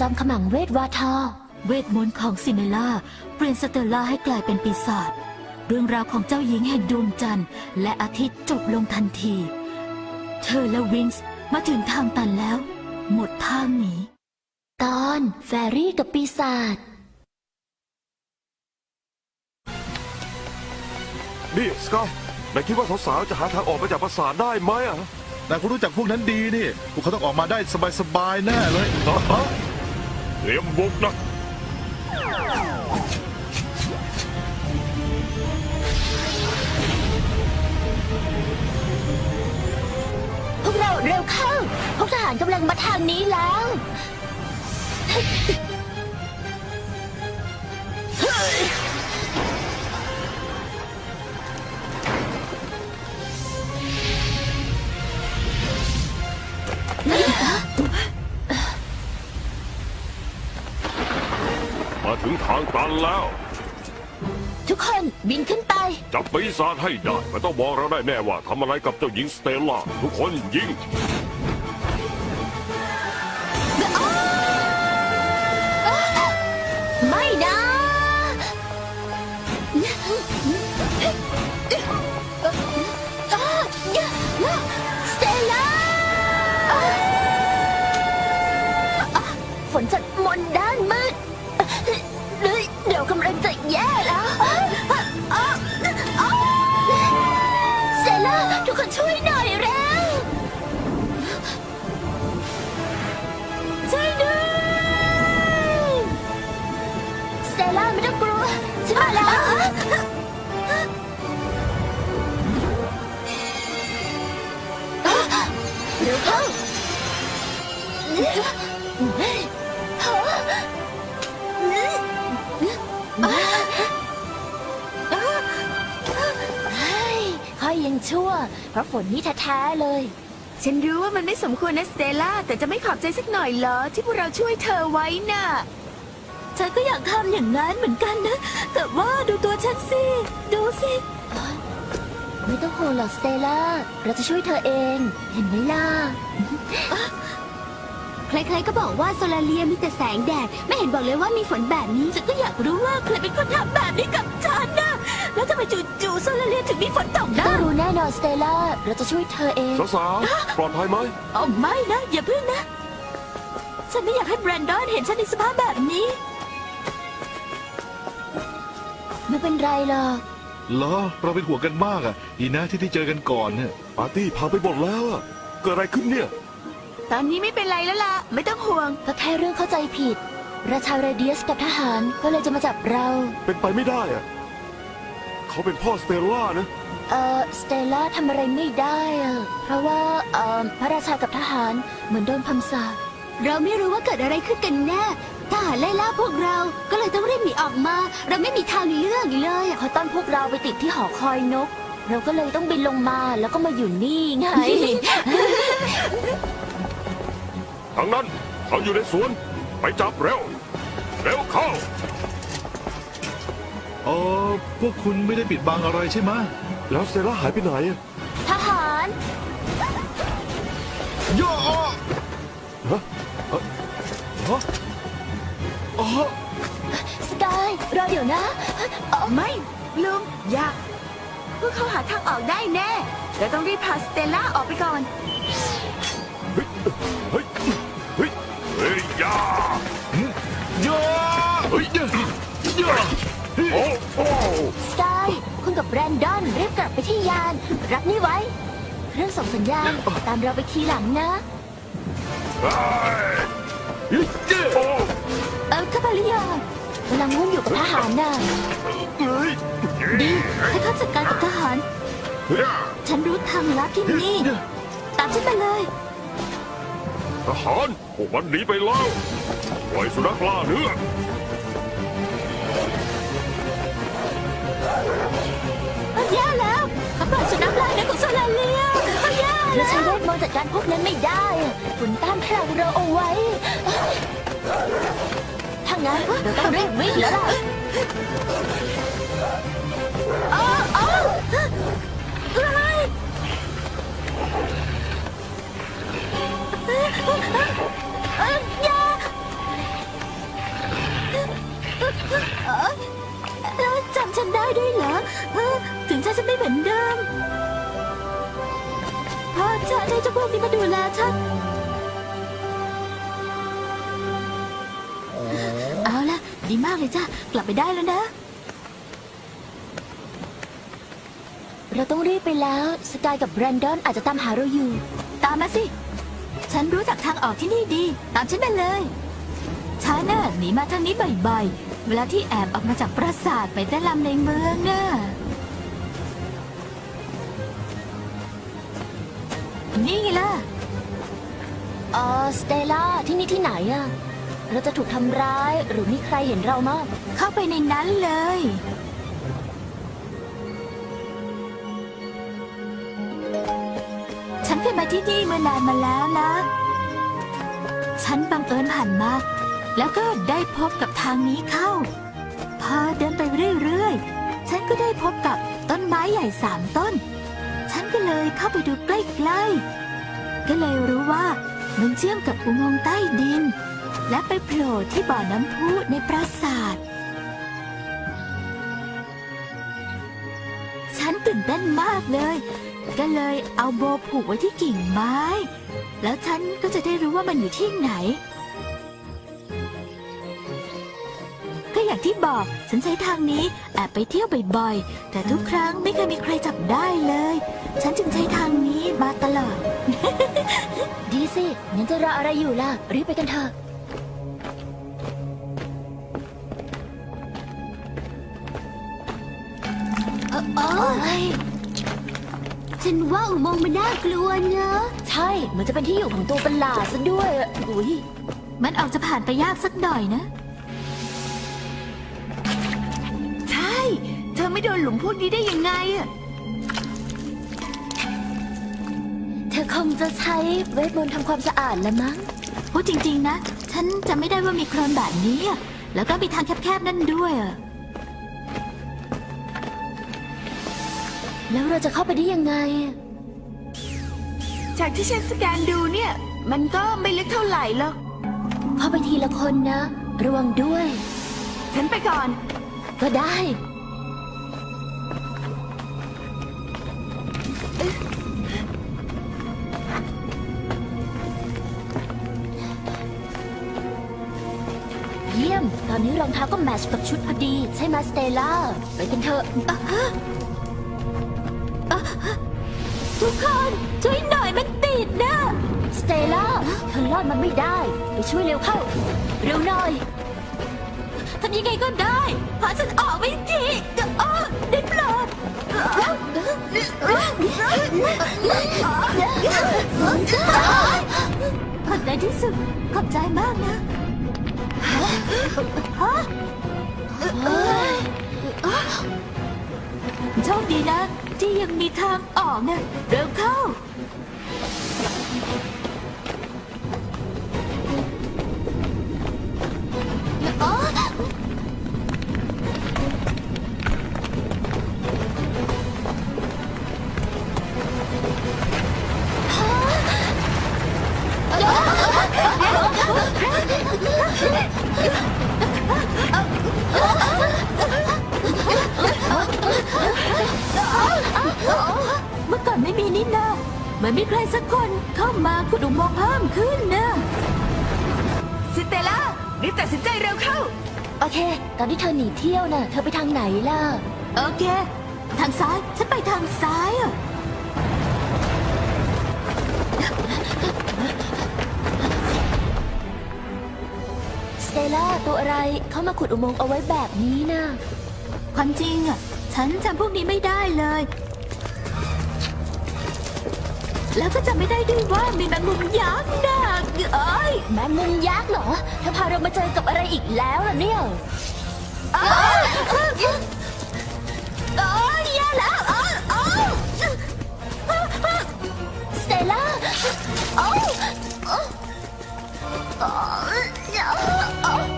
จอมขมังเวทวาทอเวทมนต์ของซิเมล่าเปลี่ยนสเตลล่าให้กลายเป็นปีศาจเรื่องราวของเจ้าหญิงแห่งดวงจันทร์ และอาทิตย์จบลงทันที เธอและวิงส์มาถึงทางตันแล้ว หมดทางหนีตอนแฟรี่กับปีศาจนี่สกายนายคิดว่าสาวๆจะหาทางออกมาจากปราสาทได้ไหมอะนายก็รู้จักพวกนั้นดีนี่ พวกเขาต้องออกมาได้สบายๆแน่เลยฮะเต รียมบุกนะพวกเราเร็วเข้าพวกทหารกำลังมาทางนี้แล้ว ทางตันแล้ว ทุกคนบินขึ้นไป จับปีศาจให้ได้มันต้องบอกเราได้แน่ว่าทำอะไรกับเจ้าหญิงสเตลล่าทุกคนยิง ไม่นะสเตลล่าฝนจัดมนต์ด้าน แย่แล้วเซลล่าทุกคนช่วยหน่อยเร็วช่วยด้วยเตลล่าไม่ต้องกลัวฉันมาแล้ว ชั่ว เพราะฝนนี่แท้ๆเลย ฉันรู้ว่ามันไม่สมควรนะสเตลล่าแต่จะไม่ขอบใจสักหน่อยเหรอ ที่พวกเราช่วยเธอไว้น่ะ ฉันก็อยากทำอย่างนั้นเหมือนกันนะ แต่ว่าดูตัวฉันสิ ดูสิ ไม่ต้องห่วงหรอกสเตลล่าเราจะช่วยเธอเอง เห็นไหมล่ะ ใครๆก็บอกว่าโซลาเรียมีแต่แสงแดด ไม่เห็นบอกเลยว่ามีฝนแบบนี้ ฉันก็อยากรู้ว่าใครเป็นคนทำแบบนี้กับฉันนะ แล้วทำไมจู่ๆโซลาเรียนถึงมีฝนตกได้ต้องรู้แน่นอนสเตลล่าเราจะช่วยเธอเอง สาวๆปลอดภัยไหมอ๋อไม่นะอย่าพึ่งนะ ฉันไม่อยากให้แบรนดอนเห็นฉันในสภาพแบบนี้ ไม่เป็นไรหรอกเหรอเราเป็นห่วงกันมากอะ ดีนะที่ได้เจอกันก่อนเนี่ยปาร์ตี้พาไปหมดแล้วอะเกิดอะไรขึ้นเนี่ย ตอนนี้ไม่เป็นไรแล้วล่ะ ไม่ต้องห่วง ก็แค่เรื่องเข้าใจผิด ราชาเรเดียสกับทหารก็เลยจะมาจับเรา เป็นไปไม่ได้อะ เขาเป็นพ่อสเตลล่านะ เอ่อสเตลล่าทำอะไรไม่ได้อะเพราะว่าเอ่อพระราชากับทหารเหมือนโดนคำสาปเราไม่รู้ว่าเกิดอะไรขึ้นกันแน่ทหารไล่ล่าพวกเราก็เลยต้องรีบหนีออกมา เราไม่มีทางเลือกเลยอะเขาต้อนพวกเราไปติดที่หอคอยนก เราก็เลยต้องบินลงมาแล้วก็มาอยู่นี่ไง ทั้งนั้นเขาอยู่ในสวน ไปจับเร็ว เร็วเข้า อ๋อพวกคุณไม่ได้ปิดบังอะไรใช่ไหมะแล้วสเตลล่าหายไปไหนอะทหารโย่อ้อฮะฮะฮะอ๋อสกาย รอเดี๋ยวนะเอ่อไม่ลุงอย่าพวกเขาหาทางออกได้แน่เราต้องรีบพาสเตลล่าออกไปก่อน เฮ้ยเฮ้ยเฮ้ยเฮ้ยอยาโย่เฮ้ยโย่โย่โอ้โอ้ สกาย คุณกับแบรนดอนรีบกลับไปที่ยาน รับนี่ไว้ เรื่องส่งสัญญาณตามเราไปทีหลังนะเฮ้ยเจ้โอ้เออข้าพเรียกำลังงุ่มอยู่กับทหารน่ะดีให้เขาจัดการกับทหาร ฉันรู้ทางลัดที่นี่ ตามฉันมาเลยทหารพวกมันหนีไปแล้วปล่อยสุนัขล่าเนื้อ แย่แล้วกระเป๋าสุนัขลายนั้นของโซลาเลียแย่แล้วใช้เวทมนต์จัดการพวกนั้นไม่ได้ฝุ่นต้านพลังเราเอาไว้ถ้างั้นเราต้องรีบวิ่งแล้วล่ะเอายแล้วจำฉันได้ด้วยเหรอ พ่อฉันให้เจ้าพวกนี้มาดูแลฉัน เอาล่ะดีมากเลยจ้ะกลับไปได้แล้วนะ เราต้องรีบไปแล้ว สกายกับแบรนดอนอาจจะตามหาเราอยู่ ตามมาสิ ฉันรู้จักทางออกที่นี่ดี ตามฉันมาเลย ฉันน่ะหนีมาทางนี้บ่อยๆ เวลาที่แอบออกมาจากปราสาทไปเต้นรำในเมืองน่ะ นี่ล่ะเออสเตล่าที่นี่ที่ไหนอะเราจะถูกทำร้ายหรือมีใครเห็นเรามั้งเข้าไปในนั้นเลย ฉันเคยมาที่นี่เมื่อนานมาแล้วนะ ฉันบังเอิญผ่านมา แล้วก็ได้พบกับทางนี้เข้า พอเดินไปเรื่อยๆ ฉันก็ได้พบกับต้นไม้ใหญ่สามต้น ฉันก็เลยเข้าไปดูใกล้ๆ ก็เลยรู้ว่ามันเชื่อมกับอุโมงค์ใต้ดิน และไปโผล่ที่บ่อน้ำพุในปราสาท ฉันตื่นเต้นมากเลย ก็เลยเอาโบผูกไว้ที่กิ่งไม้ แล้วฉันก็จะได้รู้ว่ามันอยู่ที่ไหน ก็อย่างที่บอกฉันใช้ทางนี้แอบไปเที่ยวบ่อยๆ แต่ทุกครั้งไม่เคยมีใครจับได้เลย ฉันจึงใช้ทางนี้มาตลอด งั้นจะรออะไรอยู่ล่ะ รีบไปกันเถอะเอ่อเอยฉันว่าอุโมงค์มันน่ากลัวนะใช่เหมือนจะเป็นที่อยู่ของตัวประหลาดซะด้วยอุ้ยมันออกจะผ่านไปยากสักหน่อยนะ ใช่ เธอไม่โดนหลุมพวกนี้ได้ยังไงอะ ธอคงจะใช้เวทมนต์ทำความสะอาดละมั้งพูดจริง ๆ นะ ฉันจะไม่ได้ว่ามีโคลนแบบนี้อะแล้วก็มีทางแคบๆ นั่นด้วยอะแล้วเราจะเข้าไปได้ยังไง จากที่ฉันสแกนดูเนี่ย มันก็ไม่ลึกเท่าไหร่หรอก เข้าไปทีละคนนะ ระวังด้วย ฉันไปก่อน ก็ได้ รองเท้าก็แมทช์กับชุดพอดี ใช่ไหมสเตล่าไปกันเถอะทุกคนช่วยหน่อยมันติดนะสเตล่าเธอรอดมันไม่ได้ ไปช่วยเร็วเข้า เร็วหน่อยทำยังไงก็ได้พาฉันออกไปทีเออได้โปรดในที่สุดขอบใจมากนะ ฮะโชคดีนะ ที่ยังมีทางออกนะเร็วเข้า เหมือนมีใครสักคนเข้ามาขุดอุโมงค์เพิ่มขึ้นนะสเตล่ารีบตัดสินใจเร็วเข้า โอเค ตอนที่เธอหนีเที่ยวน่ะ เธอไปทางไหนล่ะ โอเค ทางซ้าย ฉันไปทางซ้ายอะสเตล่าตัวอะไรเข้ามาขุดอุโมงค์เอาไว้แบบนี้นะความจริงอะฉันจำพวกนี้ไม่ได้เลย แล้วก็จำไม่ได้ด้วยว่ามีแมงมุมยักษ์นะเอ้ยแมงมุมยักษ์เหรอเธอพาเรามาเจอกับอะไรอีกแล้วล่ะเนี่ยเอ้ยเอ้ยแย่แล้วเอ้ยเอ้ยสเตล่าโอ้โอ้เ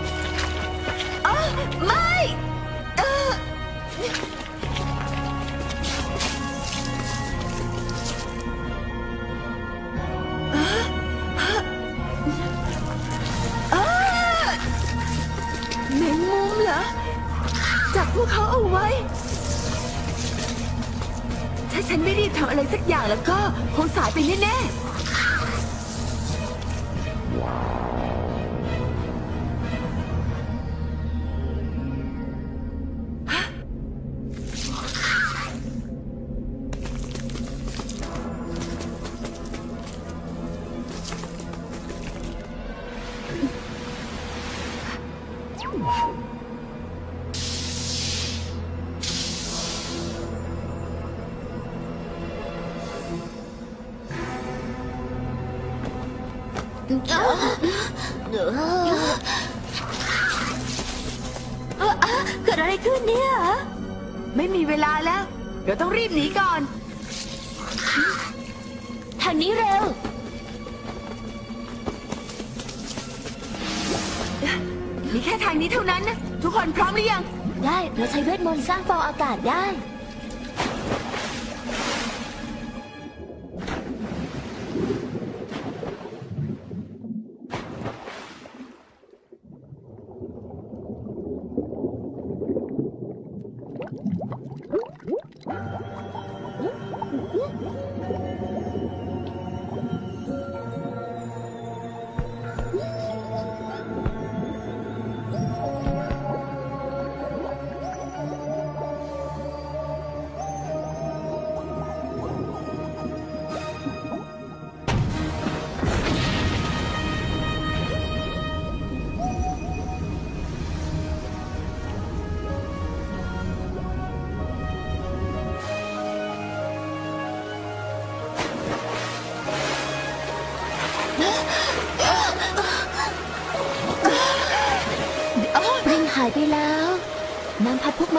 พวกเขาเอาไว้ ถ้าฉันไม่รีบทำอะไรสักอย่างแล้วก็คงสายไปแน่ๆ ม่มีเวลาแล้ว เดี๋ยวต้องรีบหนีก่อน ทางนี้เร็ว มีแค่ทางนี้เท่านั้นนะ ทุกคนพร้อมหรือยัง ได้ เราใช้เวทมนต์สร้างฟองอากาศได้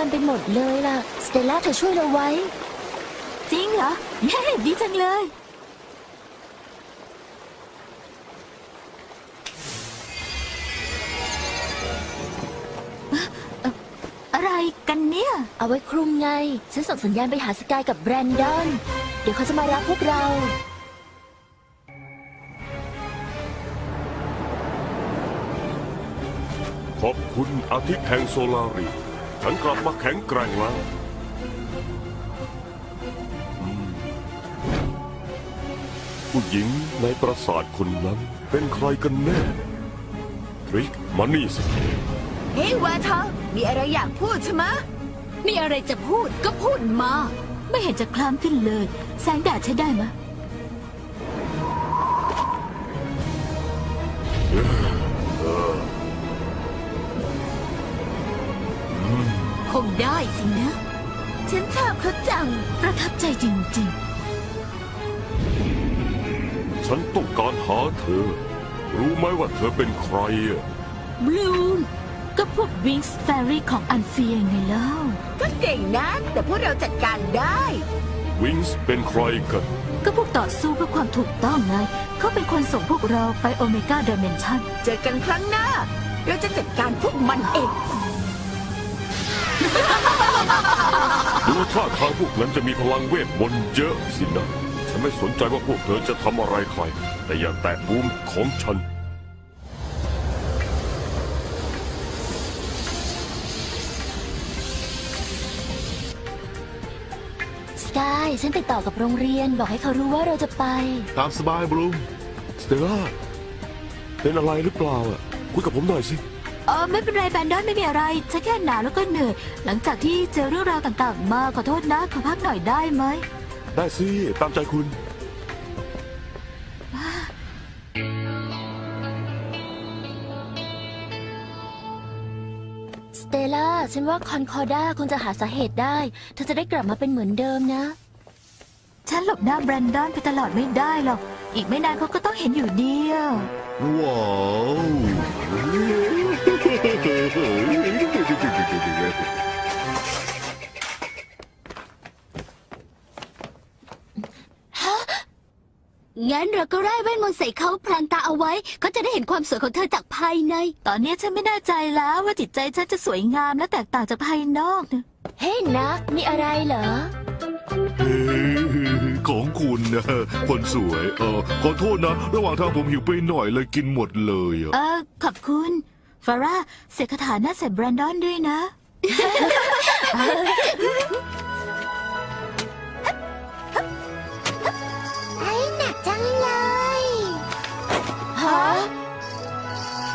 มันไปหมดเลยล่ะ สเตลล่าเธอช่วยเราไว้ จริงเหรอเย้ดีจังเลย อะไรกันเนี่ย เอาไว้คลุมไง ฉันส่งสัญญาณไปหาสกายกับแบรนดอน เดี๋ยวเขาจะมารับพวกเรา ขอบคุณอาทิตย์แห่งโซลารี ฉันกลับมาแข็งแกร่งแล้วอืมผู้หญิงในปราสาทคนนั้นเป็นใครกันแน่ทริกมานี่สิเฮ้ยวาทองมีอะไรอยากพูดใช่ไหมะมีอะไรจะพูดก็พูดมา ไม่เห็นจะคล้ำขึ้นเลย แสงแดดใช้ได้ไหม ได้สินะ ฉันชอบเขาจัง ประทับใจจริงฉันต้องการหาเธอ รู้ไหมว่าเธอเป็นใครอะๆ บลูม ก็พวกวิงส์แฟรี่ของอันเฟียไงเล่า ก็เก่งนะ แต่พวกเราจัดการได้ วิงส์เป็นใครกัน ก็พวกต่อสู้เพื่อความถูกต้องไง เขาเป็นคนส่งพวกเราไปโอเมก้าเดเมนชันเจอกันครั้งหน้า เราจะจัดการพวกมันเอง ดูท่าทางพวกนั้นจะมีพลังเวทมนต์เยอะสินะ ฉันไม่สนใจว่าพวกเธอจะทำอะไรใคร แต่อย่าแตะบูมของฉัน สกาย ฉันติดต่อกับโรงเรียนบอกให้เขารู้ว่าเราจะไป ตามสบายบลูมสเตลล่าเป็นอะไรหรือเปล่าอะคุยกับผมหน่อยสิเออไม่เป็นไรแบนดอนไม่มีอะไรฉันแค่หนาวแล้วก็เหนื่อย หลังจากที่เจอเรื่องราวต่างๆ มาขอโทษนะขอพักหน่อยได้ไหม ได้สิ ตามใจคุณ สเตลล่าฉันว่าคอนคอร์ด้าคงจะหาสาเหตุได้ เธอจะได้กลับมาเป็นเหมือนเดิมนะ ฉันหลบหน้าแบรนดอนไปตลอดไม่ได้หรอก อีกไม่นานเขาก็ต้องเห็นอยู่ดีอะว้าว งั้นเราก็ไล่เวทมนต์ใส่เขาพลางตาเอาไว้เขาจะได้เห็นความสวยของเธอจากภายใน ตอนนี้ฉันไม่แน่ใจแล้วว่าจิตใจฉันจะสวยงามและแตกต่างจากภายนอกนะเฮ้ยนักมีอะไรเหรอเฮ้ของคุณนะคนสวย เออขอโทษนะ ระหว่างทางผมหิวไปหน่อยเลยกินหมดเลยอะ เออขอบคุณ ฟาร่าเสกคาถาหน้าเสร็จแบรนดอนด้วยนะ ไอหนักจังเลยฮะ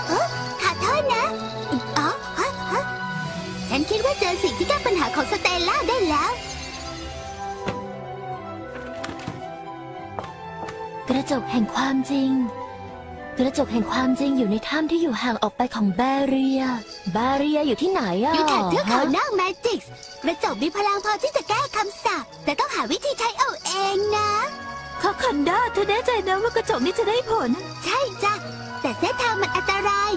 เอ้อขอโทษนะอ๋อฮะฮะฉันคิดว่าเจอสิ่งที่แก้ปัญหาของสเตลล่าได้แล้ว กระจกแห่งความจริง กระจกแห่งความจริงอยู่ในถ้ำที่อยู่ห่างออกไปของแบเรีย แบเรียอยู่ที่ไหนอะอยู่แถบเทือกเขาฮะหน้าแมจิกส์กระจกมีพลังพอที่จะแก้คำสาปแต่ต้องหาวิธีใช้เอาเองนะคาคันดาเธอแน่ใจนะว่ากระจกนี้จะได้ผล ใช่จ้ะ แต่เส้นทางมันอันตราย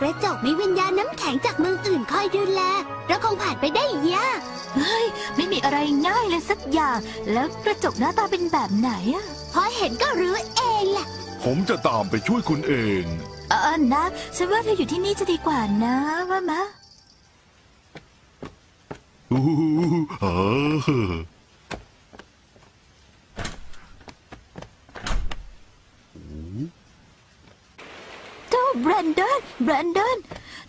กระจกมีวิญญาณน้ำแข็งจากเมืองอื่นคอยดูแลเราคงผ่านไปได้ยากเฮ้ย ไม่มีอะไรง่ายเลยสักอย่าง แล้วกระจกหน้าตาเป็นแบบไหนอะพอเห็นก็รู้เองแหละ ผมจะตามไปช่วยคุณเอง เออนะฉันว่าเธออยู่ที่นี่จะดีกว่านะว่ามะอู้เออเจ้าแบรนดอนแบรนดอน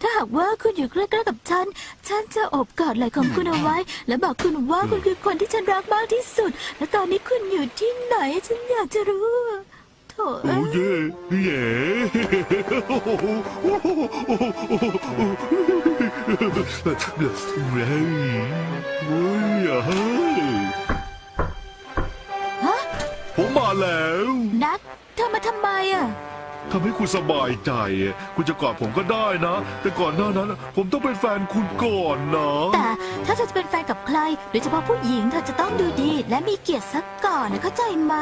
ถ้าหากว่าคุณอยู่ใกล้ๆกับฉัน ฉันจะโอบกอดไหล่ของคุณเอาไว้ และบอกคุณว่าคุณคือคนที่ฉันรักมากที่สุด และตอนนี้คุณอยู่ที่ไหน ฉันอยากจะรู้ โถโอ้เอ้ยเย่เย่เฮ้ยเฮ้ยเฮ้ยฮะผมมาแล้ว นักเธอมาทำไมอะ ทำให้คุณสบายใจ คุณจะกอดผมก็ได้นะ แต่ก่อนหน้านั้น ผมต้องเป็นแฟนคุณก่อนนะ แต่ถ้าเธอจะเป็นแฟนกับใครโดยเฉพาะผู้หญิงเธอจะต้องดูดีและมีเกียรติสักก่อนนะเข้าใจไหม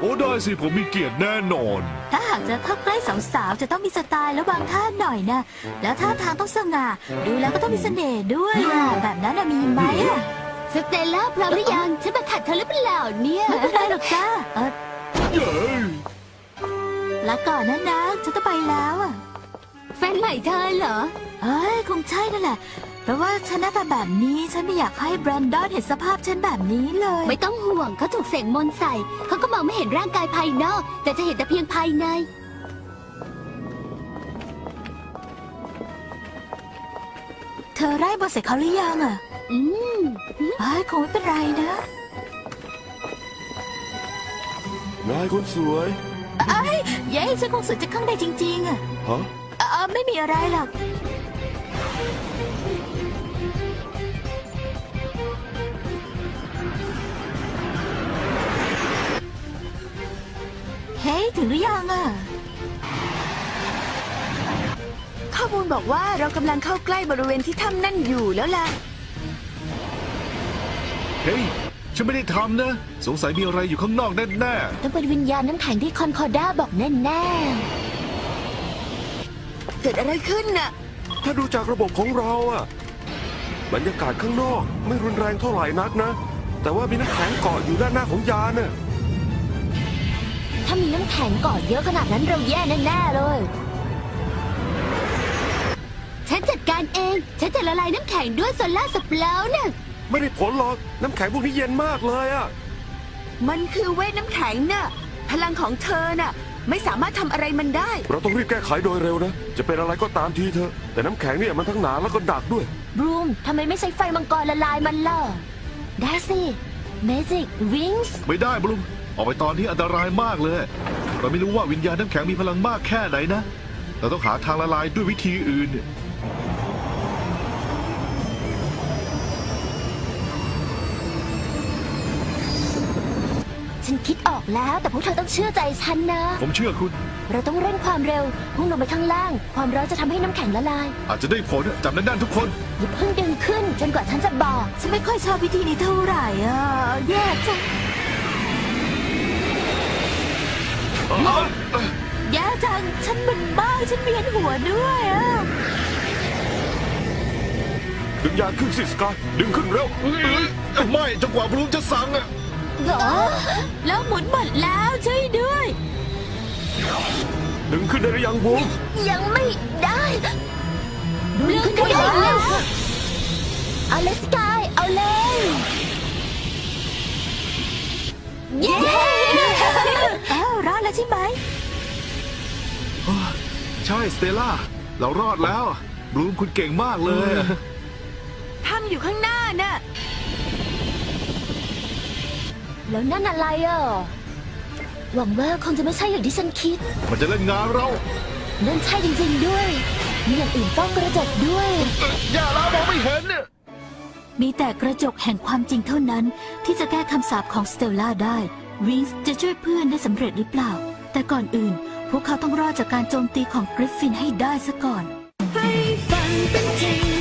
โอ้ได้สิผมมีเกียรติแน่นอน ถ้าหากจะเข้าใกล้สาวๆจะต้องมีสไตล์และวางท่าหน่อยนะแล้วท่าทางต้องสง่าดูแล้วก็ต้องมีเสน่ห์ด้วยอะแบบนั้นน่ะมีไหมอะสเตลล่าพร้อมหรือยัง ฉันมาขัดเธอหรือเปล่าเนี่ย ไม่เป็นไรหรอกจ้าเออเย้ ลาก่อนนะนะฉันต้องไปแล้วอะแฟนใหม่เธอเหรอ เอ้ยคงใช่นั่นแหละ เพราะว่าฉันหน้าตาแบบนี้ฉันไม่อยากให้แบรนดอนเห็นสภาพฉันแบบนี้เลย ไม่ต้องห่วงเขาถูกเสกมนต์ใส่ เขาก็มองไม่เห็นร่างกายภายนอก แต่จะเห็นแต่เพียงภายใน เธอไล่บนใส่เขาหรือยังอะอืม เอ้ยคงไม่เป็นไรนะ นายคนสวย เอ้ยเย้ฉันคงสวยจากข้างในจริงๆอะฮะเออไม่มีอะไรหรอก เฮ้ยถึงหรือยังอะข้อมูลบอกว่าเรากำลังเข้าใกล้บริเวณที่ถ้ำนั่นอยู่แล้วล่ะ เฮ้ย ฉันไม่ได้ทำนะ สงสัยมีอะไรอยู่ข้างนอกแน่ต้องเป็นวิญญาณน้ำแข็งที่คอนคอร์ด้าบอกแน่เกิดอะไรขึ้นน่ะ ถ้าดูจากระบบของเราอะบรรยากาศข้างนอกไม่รุนแรงเท่าไหร่นักนะ แต่ว่ามีน้ำแข็งเกาะอยู่ด้านหน้าของยานน่ะๆ ถ้ามีน้ำแข็งเกาะเยอะขนาดนั้นเราแย่แน่ๆเลย ฉันจัดการเอง ฉันจะละลายน้ำแข็งด้วยโซล่าร์สเปลาวน่ะ ไม่ได้ผลหรอก น้ำแข็งพวกนี้เย็นมากเลยอะมันคือเวทน้ำแข็งน่ะ พลังของเธอน่ะ ไม่สามารถทำอะไรมันได้ เราต้องรีบแก้ไขโดยเร็วนะ จะเป็นอะไรก็ตามทีเถอะแต่น้ำแข็งเนี่ยมันทั้งหนาแล้วก็ดักด้วย บรูมทำไมไม่ใช้ไฟมังกรละลายมันล่ะ ได้สิ Magic Wings ๆไม่ได้บลุงออกไปตอนนี้อันตรายมากเลย เราไม่รู้ว่าวิญญาณน้ำแข็งมีพลังมากแค่ไหนนะ เราต้องหาทางละลายด้วยวิธีอื่น ฉันคิดออกแล้วแต่พวกเธอต้องเชื่อใจฉันนะ ผมเชื่อคุณ เราต้องเร่งความเร็วพุ่งลงไปข้างล่าง ความร้อนจะทำให้น้ำแข็งละลายอาจจะได้ผลจับแน่นๆทุกคน อย่าเพิ่งดึงขึ้นจนกว่าฉันจะบอก ฉันไม่ค่อยชอบวิธีนี้เท่าไหร่อะแย่จังแย่จัง ฉันมึนบ้าฉันเวียนหัวด้วยอะดึงยานขึ้นสิสกายดึงขึ้นเร็วไม่จนกว่าบลุงจะสั่งอะ เหรอ แล้วหมุนหมดแล้วช่วยด้วย ดึงขึ้นได้หรือยังบูมยังไม่ได้ดูขึ้นได้แล้วเอาเลยสกาย เอาเลย เย้อ้าวรอดแล้วใช่ไหม ใช่สเตลล่า เรารอดแล้วบลูมคุณเก่งมากเลย ถ้ำอยู่ข้างหน้าน่ะ แล้วนั่นอะไรอะ หวังว่าคงจะไม่ใช่อย่างที่ฉันคิด มันจะเล่นงานเรานั่นใช่จริงๆด้วย มีอย่างอื่นฟ้องกระจกด้วยอย่าแล้วมองไม่เห็นเนี่ยมีแต่กระจกแห่งความจริงเท่านั้น ที่จะแก้คำสาปของสเตลล่าได้ วิงส์จะช่วยเพื่อนได้สำเร็จหรือเปล่า แต่ก่อนอื่น พวกเขาต้องรอดจากการโจมตีของกริฟฟินให้ได้ซะก่อน ให้ฝันเป็นจริง